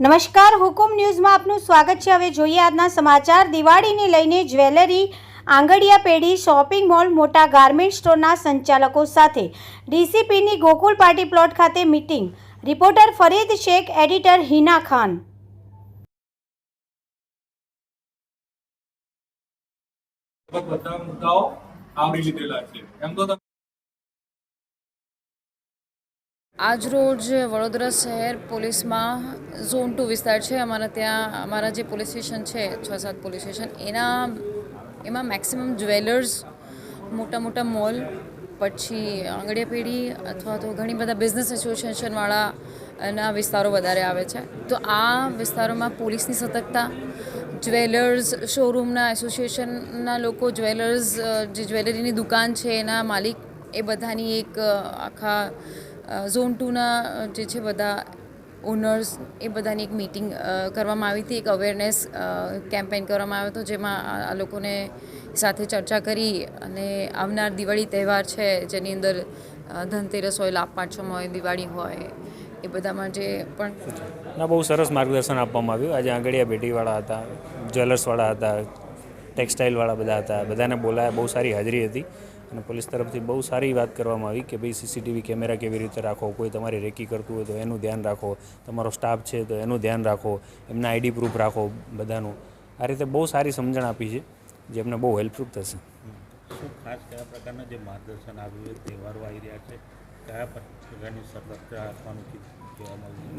નમસ્કાર, હુકુમ ન્યૂઝમાં આપનું સ્વાગત છે. હવે જોઈએ આજના સમાચાર. દિવાળીને લઈને જ્વેલરી આંગડિયા પેઢી, શોપિંગ મોલ, મોટા ગાર્મેન્ટ સ્ટોરના સંચાલકો સાથે ડીસીપીની ગોકુલ પાર્ટી પ્લોટ ખાતે meeting. Reporter Farid Shaikh, editor Hina Khan. બધા મુદ્દાઓ આવરી લીધેલા છે. એમ તો આજરોજ વડોદરા શહેર પોલીસમાં ઝોન ટુ વિસ્તાર છે. અમારા ત્યાં, અમારા જે પોલીસ સ્ટેશન છે, છ સાત પોલીસ સ્ટેશન, એના, એમાં મેક્સિમમ જ્વેલર્સ, મોટા મોટા મોલ, પછી આંગળીયા પેઢી અથવા તો ઘણી બધા બિઝનેસ એસોસિએશનવાળા ના વિસ્તારો વધારે આવે છે. તો આ વિસ્તારોમાં પોલીસની સતર્કતા, જ્વેલર્સ શોરૂમના એસોસિએશનના લોકો, જ્વેલર્સ, જે જ્વેલરીની દુકાન છે, એના માલિક, એ બધાની એક આખા ઝોન ટુના જે છે બધા ઓનર્સ એ બધાની એક મિટિંગ કરવામાં આવી હતી. એક અવેરનેસ કેમ્પેન કરવામાં આવ્યો હતો, જેમાં આ લોકોને સાથે ચર્ચા કરી અને આવનાર દિવાળી તહેવાર છે, જેની અંદર ધનતેરસ હોય લાભ પાંચમ હોય, દિવાળી હોય, એ બધામાં જે પણ ના, બહુ સરસ માર્ગદર્શન આપવામાં આવ્યું. આજે આંગળીયા બેટીવાળા હતા, જ્વેલર્સવાળા હતા ટેક્સટાઇલવાળા બધા હતા, બધાને બોલાયા, બહુ સારી હાજરી હતી. અને પોલીસ તરફથી બહુ સારી વાત કરવામાં આવી કે ભાઈ સીસીટીવી કેમેરા કેવી રીતે રાખો, કોઈ તમારી રેકી કરતું હોય તો એનું ધ્યાન રાખો, તમારો સ્ટાફ છે તો એનું ધ્યાન રાખો, એમના આઈડી પ્રૂફ રાખો બધાનું. આ રીતે બહુ સારી સમજણ આપી છે, જે એમને બહુ હેલ્પફુલ થશે. શું ખાસ કયા પ્રકારના જે માર્ગદર્શન આવ્યું છે તહેવારો આવી રહ્યા છે?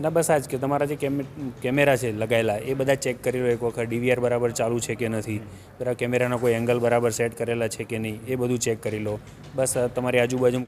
ના, બસ આ જ કે તમારા જે કેમે કેમેરા છે લગાવેલા એ બધા ચેક કરી લો એક વખત, ડીવીઆર બરાબર ચાલુ છે કે નથી? બરાબર કેમેરાના કોઈ એંગલ બરાબર સેટ કરેલા છે કે નહીં? એ બધું ચેક કરી લો. બસ તમારી આજુબાજુ